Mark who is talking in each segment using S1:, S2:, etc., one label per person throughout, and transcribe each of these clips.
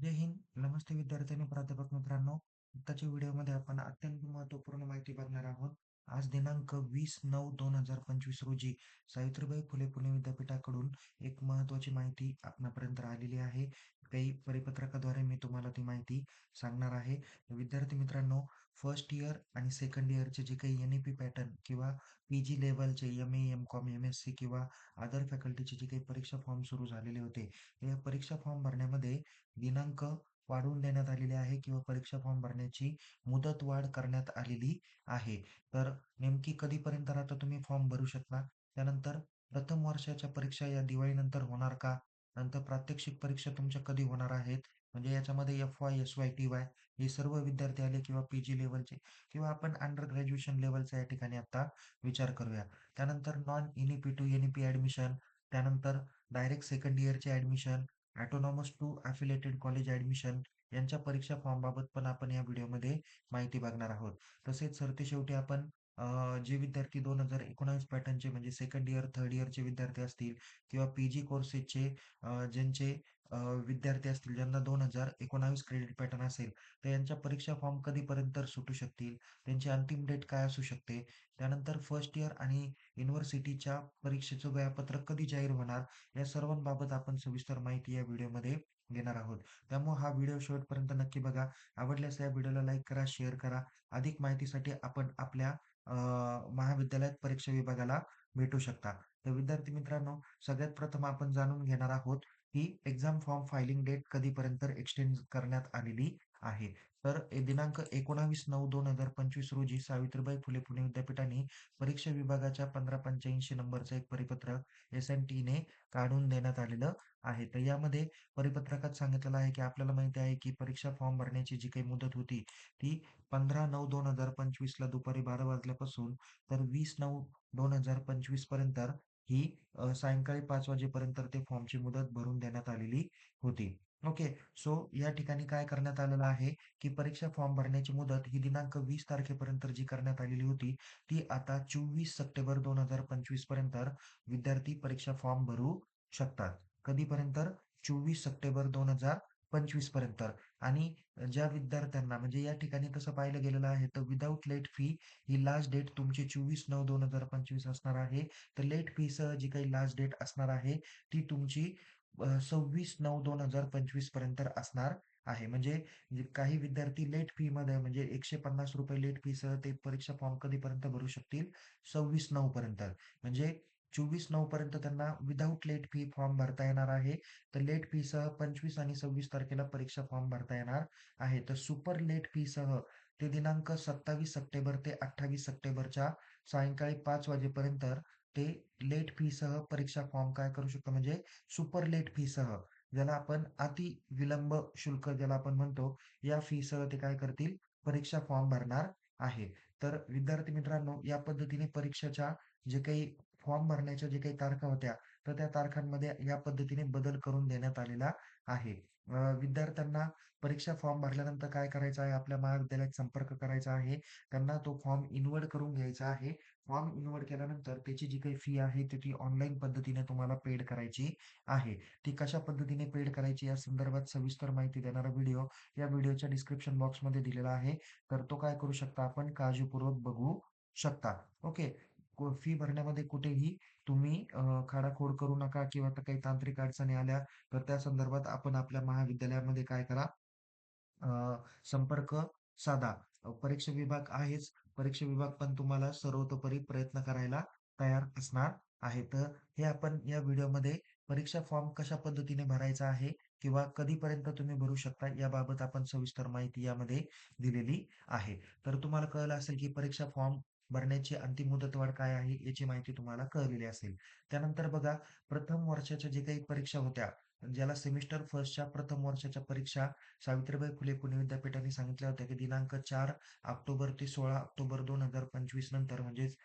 S1: जय हिंद. नमस्ते विद्यार्थ्यांनी प्राध्यापक मित्रांनो. आत्ताच्या व्हिडिओमध्ये आपण अत्यंत महत्त्वपूर्ण माहिती बघणार आहोत. आज दिनांक 20/9/2025 रोजी सावित्रीबाई फुले पुणे विद्यापीठाकडून एक महत्वाची माहिती आपणापर्यंत आलेली आहे. काही परिपत्रकाद्वारे मी तुम्हाला ती माहिती सांगणार आहे. विद्यार्थी मित्रांनो, फर्स्ट इयर आणि सेकंड इयरचे जे काही एन-ई-पी पॅटर्न किंवा पी-जी लेवलचे एम-ए, एम-कॉम, एम-एस-सी किंवा अदर फॅकल्टीचे जे काही परीक्षा फॉर्म सुरू झालेले होते, या परीक्षा फॉर्म भरण्यामध्ये दिनांक वाढवून देण्यात आलेले आहे किंवा परीक्षा फॉर्म भरण्याची मुदतवाढ करण्यात आलेली आहे. तर नेमकी कधीपर्यंत आता तुम्ही फॉर्म भरू शकता. त्यानंतर प्रथम वर्षाच्या परीक्षा या दिवाळीनंतर होणार का? नंतर प्रात्यक्षिक परीक्षा तुमच्या कधी होणार आहेत? म्हणजे याच्यामध्ये एफ-वाय, एस-वाय, टी-वाय हे सर्व विद्यार्थी आले किंवा पी-जी लेवलचे किंवा आपण अंडर ग्रॅज्युएशन लेवलचा या ठिकाणी आता विचार करूया. त्यानंतर non NEP to NEP admission, त्यानंतर direct second इयरचे admission, autonomous to affiliated college admission यांच्या परीक्षा फॉर्मबाबत पण आपण या व्हिडिओमध्ये माहिती बघणार आहोत. तसेच सरतेशेवटी आपण जे विद्यार्थी 2019 पॅटर्नचे म्हणजे सेकंड इयर, थर्ड इयरचे विद्यार्थी असतील किंवा पी-जी कोर्सेसचे ज्यांचे विद्यार्थी असतील ज्यांना 2019 क्रेडिट पॅटर्न असेल, तर यांच्या परीक्षा फॉर्म कधीपर्यंत सुटू शकतील? त्यांची अंतिम डेट काय असू शकते? त्यानंतर फर्स्ट इयर आणि युनिव्हर्सिटीच्या परीक्षेचं वेळापत्रक कधी जाहीर होणार? या सर्वांबाबत आपण सविस्तर माहिती या व्हिडिओमध्ये घेणार आहोत. त्यामुळे हा व्हिडिओ शेवटपर्यंत नक्की बघा. आवडल्यास या व्हिडिओला लाईक करा, शेअर करा. अधिक माहितीसाठी आपण आपल्या महाविद्यालयात परीक्षा विभागाला भेटू शकता. तर विद्यार्थी मित्रांनो, सगळ्यात प्रथम आपण जाणून घेणार आहोत, की एक्झाम फॉर्म फायलिंग डेट कधीपर्यंत एक्सटेंड करण्यात आलेली आहे. तर दिनांक एकोणावीस नऊ दोन हजार पंचवीस रोजी सावित्रीबाई फुले पुणे विद्यापीठाने परीक्षा विभागाच्या 1585 नंबरचं एक परिपत्रक एस एन टी ने काढून देण्यात आलेलं आहे. तर यामध्ये परिपत्रकात सांगितलेलं आहे, की आपल्याला माहिती आहे, की परीक्षा फॉर्म भरण्याची जी काही मुदत होती, ती 15/9/2025 ला दुपारी 12 वाजल्यापासून तर 20/9/2025 पर्यंत ही सायंकाळी पाच वाजेपर्यंत ते फॉर्मची मुदत भरून देण्यात आलेली होती. ओके. सो या ठिकाणी काय करण्यात आलेलं आहे, की परीक्षा फॉर्म भरण्याची मुदत ही दिनांक वीस तारखेपर्यंत जी करण्यात आलेली होती, ती आता 24 सप्टेंबर 2025 पर्यंत विद्यार्थी परीक्षा फॉर्म भरू शकतात. कधीपर्यंत? 24 सप्टेंबर 2025 पर्यंत आणि ज्या विद्यार्थ्यांना म्हणजे या ठिकाणी तसं पाहिलं गेलेलं आहे, तर विदाऊट लेट फी ही लास्ट डेट तुमची 24/9/2025 असणार आहे. तर लेट फीसह जी काही लास्ट डेट असणार आहे, ती तुमची सव्वीस नऊ दोन हजार पंचवीसपर्यंत असणार आहे. म्हणजे काही विद्यार्थी लेट फी मध्ये म्हणजे ₹150 लेट फीसह ते परीक्षा फॉर्म कधीपर्यंत भरू शकतील? 26/9 पर्यंत. म्हणजे 24/9 पर्यंत त्यांना विदाऊट लेट फी फॉर्म भरता येणार आहे. तर लेट फी सह पंचवीस आणि 26 तारखेला परीक्षा फॉर्म भरता येणार आहे. तर सुपर लेट फी सह ते दिनांक 27 सप्टेंबर ते 28 सप्टेंबरच्या सायंकाळी पाच वाजेपर्यंत ते लेट फीसह परीक्षा फॉर्म काय करू शकतो म्हणजे सुपर लेट फीसह ज्याला आपण अति विलंब शुल्क ज्याला आपण म्हणतो, या फीसह ते काय करतील? परीक्षा फॉर्म भरणार आहे. तर विद्यार्थी मित्रांनो, या पद्धतीने परीक्षेच्या जे काही फॉर्म भरण्याच्या जे काही तारखा होत्या, तर त्या तारखांमध्ये या पद्धतीने बदल करून देण्यात आलेला आहे. विद्यार्थ्यांना परीक्षा फॉर्म भरल्यानंतर काय करायचं आहे? आपल्या महाविद्यालयात संपर्क करायचा आहे. त्यांना तो फॉर्म इनवर्ड करून घ्यायचा आहे. फॉर्म इनवर्ड केल्यानंतर त्याची जी काही फी आहे, ती ती ऑनलाईन पद्धतीने तुम्हाला पेड करायची आहे. ती कशा पद्धतीने पेड करायची या संदर्भात सविस्तर माहिती देणारा व्हिडिओ या व्हिडिओच्या डिस्क्रिप्शन बॉक्समध्ये दिलेला आहे. तर तो काय करू शकता आपण काळजीपूर्वक बघू शकता. ओके. फी भरण्यामध्ये कुठेही तुम्ही खाडाखोड करू नका किंवा काही तांत्रिक अडचणी आल्या, तर त्या संदर्भात आपण आपल्या महाविद्यालयामध्ये काय करा संपर्क साधा. परीक्षा विभाग आहेच. परीक्षा विभाग पण तुम्हाला सर्वतोपरी प्रयत्न करायला तयार असणार आहे. तर हे आपण या व्हिडिओमध्ये परीक्षा फॉर्म कशा पद्धतीने भरायचा आहे किंवा कधीपर्यंत तुम्ही भरू शकता याबाबत आपण सविस्तर माहिती यामध्ये दिलेली आहे. तर तुम्हाला कळलं असेल की परीक्षा फॉर्म भरण्याची अंतिम मुदतवाढ काय आहे याची माहिती तुम्हाला कळलेली असेल. त्यानंतर बघा प्रथम वर्षाच्या जे काही परीक्षा होत्या, ज्याला सेमिस्टर फर्स्टच्या प्रथम वर्षाच्या परीक्षा सावित्रीबाई फुले पुणे विद्यापीठाने सांगितल्या होत्या, की दिनांक चार ऑक्टोबर ते 16 ऑक्टोबर 2025 नंतर म्हणजेच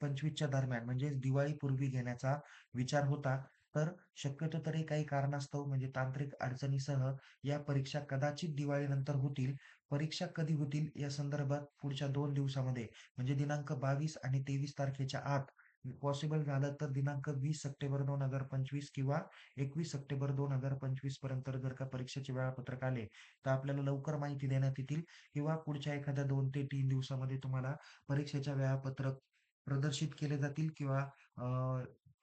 S1: पंचवीसच्या दरम्यान म्हणजेच दिवाळीपूर्वी घेण्याचा विचार होता. तर शक्यतो तरी काही कारणास्तव म्हणजे तांत्रिक अडचणीसह या परीक्षा कदाचित दिवाळीनंतर होतील. परीक्षा कधी होतील या संदर्भात पुढच्या दोन दिवसामध्ये म्हणजे दिनांक 22 आणि 23 तारखेच्या आत पॉसिबल झालं तर दिनांक वीस सप्टेंबर 2025 किंवा 21 सप्टेंबर 2025 पर्यंत जर का परीक्षेचे वेळापत्रक आले, तर आपल्याला लवकर माहिती देण्यात येतील किंवा पुढच्या एखाद्या दोन ते तीन दिवसामध्ये तुम्हाला परीक्षेच्या वेळापत्रक प्रदर्शित केले जातील किंवा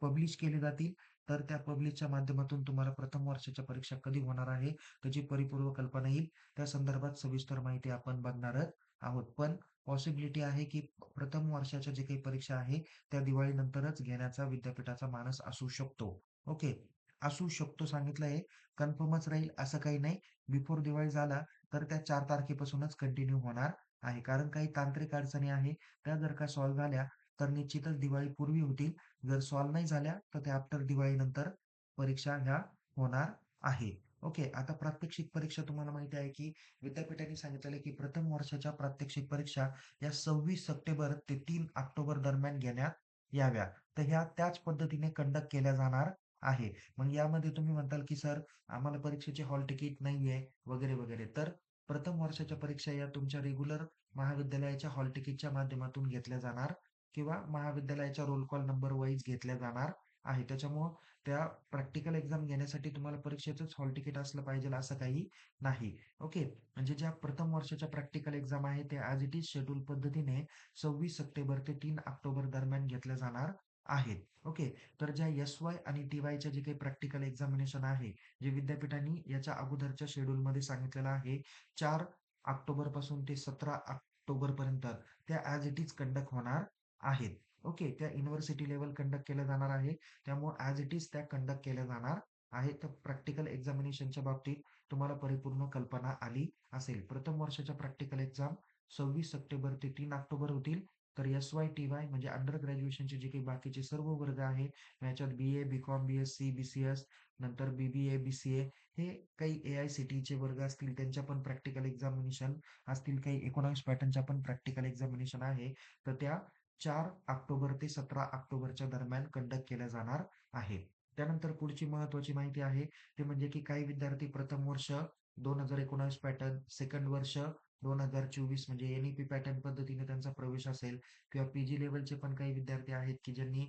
S1: पब्लिश केले जातील. तर त्या पब्लिकच्या माध्यमातून तुम्हाला प्रथम वर्षाच्या परीक्षा कधी होणार आहे, त्याची परिपूर्व कल्पना येईल. त्या संदर्भात सविस्तर माहिती आपण बघणारच आहोत. पण पॉसिबिलिटी आहे, की प्रथम वर्षाच्या जे काही परीक्षा आहे, त्या दिवाळीनंतरच घेण्याचा विद्यापीठाचा मानस असू शकतो. ओके. असू शकतो सांगितलंय, कन्फर्मच राहील असं काही नाही. बिफोर दिवाळी झाला, तर त्या चार तारखेपासूनच कंटिन्यू होणार आहे. कारण काही तांत्रिक अडचणी आहे, त्या जर का सॉल्व्ह झाल्या, तर निश्चितच दिवाळीपूर्वी होतील. जर सॉल्व्ह नाही झाल्या, तर त्या आफ्टर दिवाळीनंतर परीक्षा ह्या होणार आहे. ओके. आता प्रात्यक्षिक परीक्षा तुम्हाला माहिती आहे, की विद्यापीठाने सांगितलेलं आहे, की प्रथम वर्षाच्या प्रात्यक्षिक परीक्षा या 26 सप्टेंबर ते तीन ऑक्टोबर दरम्यान घेण्यात याव्या. तर ह्या त्याच पद्धतीने कंडक्ट केल्या जाणार आहे. मग यामध्ये तुम्ही म्हणताल, की सर आम्हाला परीक्षेचे हॉल तिकीट नाहीये वगैरे, वगैरे. तर प्रथम वर्षाच्या परीक्षा या तुमच्या रेग्युलर महाविद्यालयाच्या हॉल तिकीटच्या माध्यमातून घेतल्या जाणार किंवा महाविद्यालयाच्या रोल कॉल नंबर वाईज घेतल्या जाणार आहे. त्याच्यामुळं त्या प्रॅक्टिकल एक्झाम घेण्यासाठी तुम्हाला परीक्षेचंच हॉल तिकीट असलं पाहिजे असं काही नाही. ओके. म्हणजे ज्या प्रथम वर्षाच्या प्रॅक्टिकल एक्झाम आहे, ते ॲज इट इज शेड्यूल पद्धतीने 26 सप्टेंबर ते तीन ऑक्टोबर दरम्यान घेतल्या जाणार आहेत. ओके. तर ज्या एस-वाय आणि टी-वायच्या जे काही प्रॅक्टिकल एक्झामिनेशन आहे, जे विद्यापीठांनी याच्या अगोदरच्या शेड्यूलमध्ये सांगितलेलं आहे, चार ऑक्टोबरपासून ते 17 ऑक्टोबर पर्यंत त्या ॲज इट इज कंडक्ट होणार आहेत. ओके. त्या युनिव्हर्सिटी लेवल कंडक्ट केल्या जाणार आहे. त्यामुळे ॲज इट इज त्या कंडक्ट केल्या जाणार आहेत. तर प्रॅक्टिकल एक्झामिनेशनच्या बाबतीत तुम्हाला परिपूर्ण कल्पना आली असेल. प्रथम वर्षाच्या प्रॅक्टिकल एक्झाम 26 सप्टेंबर ते तीन ऑक्टोबर होतील. तर एस-वाय, टी-वाय म्हणजे अंडर ग्रॅज्युएशनचे जे काही बाकीचे सर्व वर्ग आहेत याच्यात बी-ए, बी-कॉम, बी-एस-सी, बी-सी-एस, नंतर बी-बी-ए, बी-सी-ए हे काही ए-आय-सी-टी-ईचे वर्ग असतील, त्यांच्या पण प्रॅक्टिकल एक्झामिनेशन असतील. काही 19 पॅटर्नच्या पण प्रॅक्टिकल एक्झामिनेशन आहे. तर त्या चार ऑक्टोबर ते 17 ऑक्टोबरच्या दरम्यान कंडक्ट केल्या जाणार आहे. त्यानंतर पुढची महत्वाची माहिती आहे, ते म्हणजे की काही विद्यार्थी प्रथम वर्ष 2019 पॅटर्न, सेकंड वर्ष 2024 म्हणजे एन-ई-पी पॅटर्न पद्धतीने त्यांचा प्रवेश असेल. किंवा पी-जी पण काही विद्यार्थी आहेत, की ज्यांनी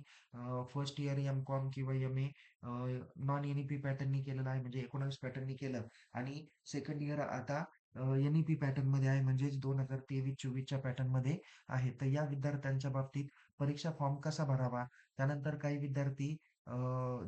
S1: फर्स्ट इयर एम-कॉम किंवा एम-ए नॉन एन-ई-पी पॅटर्ननी केलेलं आहे, म्हणजे 19 पॅटर्ननी केलं. आणि सेकंड इयर आता एन-ई-पी पॅटर्नमध्ये आहे, म्हणजेच 2023-24च्या पॅटर्नमध्ये आहे. तर या विद्यार्थ्यांच्या बाबतीत परीक्षा फॉर्म कसा भरावा? त्यानंतर काही विद्यार्थी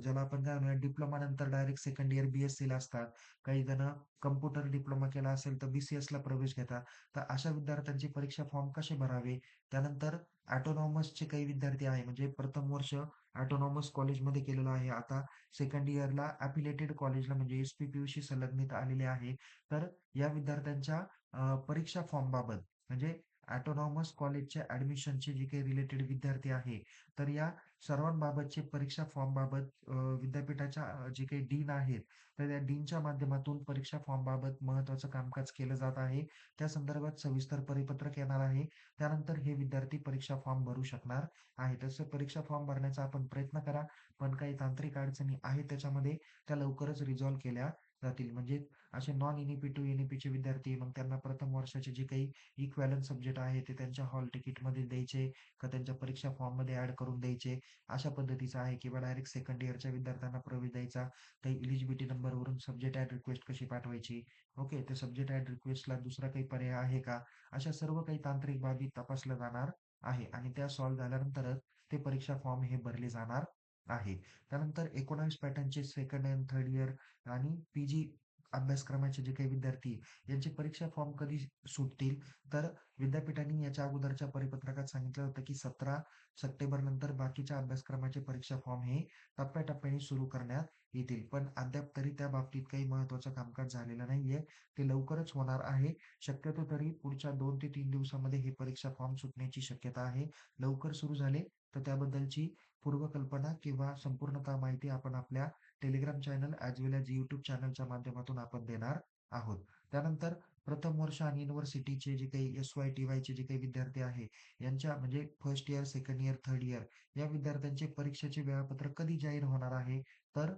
S1: ज्याला आपण काय म्हणूया डिप्लोमा नंतर डायरेक्ट सेकंड इयर बीएससी ला असतात. काही जण कम्प्युटर डिप्लोमा केला असेल, तर बी-सी-एसला प्रवेश घेतात. तर अशा विद्यार्थ्यांची परीक्षा फॉर्म कसे भरावे? त्यानंतर ऑटोनॉमसचे काही विद्यार्थी आहे, म्हणजे प्रथम वर्ष ऑटोनॉमस कॉलेजमध्ये केलेलं आहे. आता सेकंड इयरला अपिलेटेड कॉलेजला म्हणजे एस-पी-पी-यूशी संलग्नित आलेले आहे. तर या विद्यार्थ्यांच्या परीक्षा फॉर्म बाबत म्हणजे ऑटोनॉमस कॉलेजच्या ॲडमिशनचे जे काही रिलेटेड विद्यार्थी आहे, तर या सर्वांबाबतचे परीक्षा फॉर्मबाबत विद्यापीठाच्या जे काही डीन आहेत, तर त्या डीनच्या माध्यमातून परीक्षा फॉर्मबाबत महत्त्वाचं कामकाज केलं जात आहे. त्या संदर्भात सविस्तर परिपत्रक येणार आहे. त्यानंतर हे विद्यार्थी परीक्षा फॉर्म भरू शकणार आहे. तसं परीक्षा फॉर्म भरण्याचा आपण प्रयत्न करा. पण काही तांत्रिक अडचणी आहेत त्याच्यामध्ये, त्या लवकरच रिझॉल्व्ह केल्या जातील. म्हणजे असे नॉन एन-ई-पी टू एन-ई-पीचे विद्यार्थी, मग त्यांना प्रथम वर्षाचे जे काही इक्वॅलन्स सब्जेक्ट आहे, ते त्यांच्या हॉल तिकीटमध्ये द्यायचे का त्यांच्या परीक्षा फॉर्ममध्ये ॲड करून द्यायचे, अशा पद्धतीचं आहे किंवा डायरेक्ट सेकंड इयरच्या विद्यार्थ्यांना प्रवेश द्यायचा. काही इलिजिबिलिटी नंबरवरून सब्जेक्ट ॲड रिक्वेस्ट कशी पाठवायची? ओके. ते सब्जेक्ट ॲड रिक्वेस्टला दुसरा काही पर्याय आहे का? अशा सर्व काही तांत्रिक बाबी तपासल्या जाणार आहे आणि त्या सॉल्व्ह झाल्यानंतरच ते परीक्षा फॉर्म हे भरले जाणार आहे. त्यानंतर 19 पॅटर्नचे सेकंड अँड थर्ड इयर आणि पी-जी अभ्यासक्रमाचे जे काही विद्यार्थी यांची परीक्षा फॉर्म कधी सुटतील? तर विद्यापीठाने याच्या अगोदरच्या परिपत्रकात सांगितलं होतं, की 17 सप्टेंबर नंतर बाकीच्या अभ्यासक्रमाचे परीक्षा फॉर्म हे टप्प्याटप्प्याने सुरू करण्यात येतील. पण अद्याप तरी त्या बाबतीत काही महत्वाचं कामकाज झालेलं नाहीये. ते लवकरच होणार आहे. शक्यतो तरी पुढच्या दोन ते तीन दिवसामध्ये हे परीक्षा फॉर्म सुटण्याची शक्यता आहे. लवकर सुरू झाले, तर त्याबद्दलची पूर्वकल्पना किंवा संपूर्णतः माहिती आपण आपल्या Telegram channel as well as YouTube चॅनलच्या माध्यमातून आपण देणार आहोत. त्यानंतर प्रथम वर्ष आणि युनिव्हर्सिटीचे जे काही एस-वाय, टी-वायचे जे काही विद्यार्थी आहे, यांच्या म्हणजे first year, second year, third year या विद्यार्थ्यांचे परीक्षेचे वेळापत्रक कधी जाहीर होणार आहे? तर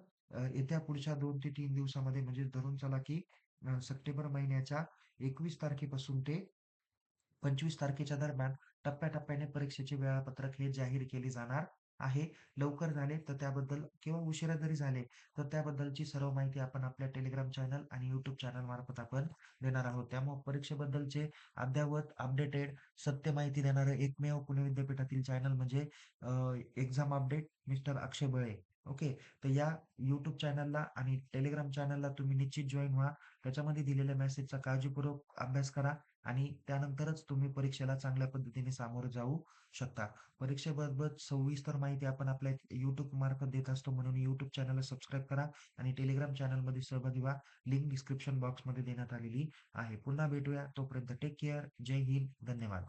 S1: येत्या पुढच्या दोन ते तीन दिवसामध्ये म्हणजे धरून चला, की सप्टेंबर महिन्याच्या 21 तारखेपासून ते 25 तारखेच्या दरम्यान टप्प्याटप्प्याने परीक्षेचे वेळापत्रक हे जाहीर केले जाणार आहे. लवकर झाले तर त्याबद्दल किंवा उशिरा जरी झाले, तर त्याबद्दलची सर्व माहिती आपण आपल्या टेलिग्राम चॅनल आणि युट्यूब चॅनल मार्फत आपण देणार आहोत. त्यामुळे परीक्षेबद्दलचे अद्ययावत, अपडेटेड, सत्य माहिती देणारं एकमेव पुणे विद्यापीठातील चॅनल म्हणजे exam update mister Akshay Bale. Okay. तर या युट्यूब चॅनलला आणि टेलिग्राम चॅनलला तुम्ही निश्चित जॉईन व्हा. त्याच्यामध्ये दिलेल्या मेसेजचा काळजीपूर्वक अभ्यास करा आणि त्यानंतरच तुम्ही परीक्षेला चांगल्या पद्धतीने सामोरं जाऊ शकता. परीक्षेबाबत सविस्तर माहिती आपण आपल्या युट्यूब मार्फत देत असतो. म्हणून युट्यूब चॅनलला सबस्क्राईब करा आणि टेलिग्राम चॅनलमध्ये सहभागी व्हा. लिंक डिस्क्रिप्शन बॉक्समध्ये देण्यात आलेली आहे. पुन्हा भेटूया. तोपर्यंत टेक केअर. जय हिंद. धन्यवाद.